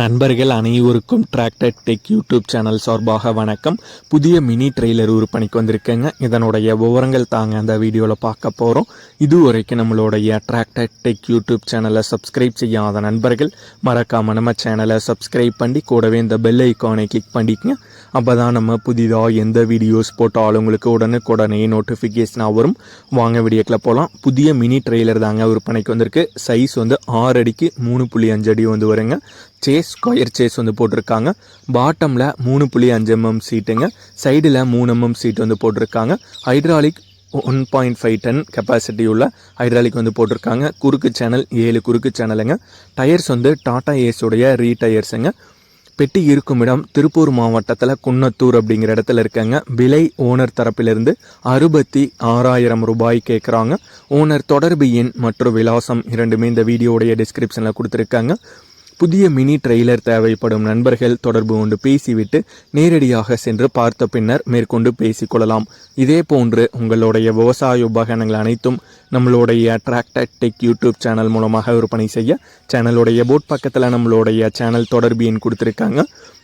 நண்பர்கள் அனைவருக்கும் tractor tech YouTube channel சார்பாக வணக்கம். புதிய மினி ட்ரெய்லர் விற்பனைக்கு வந்திருக்கேங்க. இதனுடைய விவரங்கள் தாங்க அந்த வீடியோவில் பார்க்க போகிறோம் இதுவரைக்கும் நம்மளுடைய டிராக்டர் டெக் யூடியூப் சேனலை சப்ஸ்கிரைப் செய்யாத நண்பர்கள் மறக்காமல் நம்ம சேனலை சப்ஸ்கிரைப் பண்ணி கூடவே இந்த பெல் ஐக்கானை கிளிக் பண்ணிக்கங்க. அப்போ தான் நம்ம புதிதாக எந்த வீடியோஸ் போட்டாலும் உங்களுக்கு உடனுக்குடனே நோட்டிஃபிகேஷனாக வரும். வாங்க வீடியோக்கில் போகலாம் புதிய மினி ட்ரெய்லர் தாங்க விற்பனைக்கு வந்திருக்கு. சைஸ் வந்து ஆறு அடிக்கு மூணு புள்ளி அஞ்சு அடி வந்து வருங்க. சேஸ் ஸ்கொயர் சேஸ் வந்து போட்டிருக்காங்க. பாட்டமில் மூணு புள்ளி அஞ்சு எம்எம் சீட்டுங்க சைடில் மூணு எம்எம் சீட் வந்து போட்டிருக்காங்க. Hydraulic one point five ton capacity உள்ள ஹைட்ராலிக் வந்து போட்டிருக்காங்க. குறுக்கு சேனல் ஏழு குறுக்கு சேனலுங்க டயர்ஸ் வந்து டாடா ஏஸுடைய ரீ டயர்ஸுங்க பெட்டி இருக்கும் இடம் திருப்பூர் மாவட்டத்தில் குன்னத்தூர் அப்படிங்கிற இடத்துல இருக்கங்க. விலை ஓனர் தரப்பிலிருந்து அறுபத்தி ஆறாயிரம் ரூபாய் கேட்குறாங்க ஓனர் தொடர்பு எண் மற்றும் விலாசம் இரண்டுமே இந்த வீடியோடைய டிஸ்கிரிப்ஷனில் கொடுத்துருக்காங்க. புதிய மினி ட்ரெய்லர் தேவைப்படும் நண்பர்கள் தொடர்பு கொண்டு பேசிவிட்டு நேரடியாக சென்று பார்த்த பின்னர் மேற்கொண்டு பேசிக்கொள்ளலாம். இதே போன்று உங்களுடைய விவசாய உபகரணங்கள் அனைத்தும் நம்மளுடைய டிராக்டர் டெக் யூடியூப் சேனல் மூலமாக விற்பனை செய்ய சேனலுடைய போட் பக்கத்தில் நம்மளுடைய சேனல் தொடர்பு எண் கொடுத்துருக்காங்க.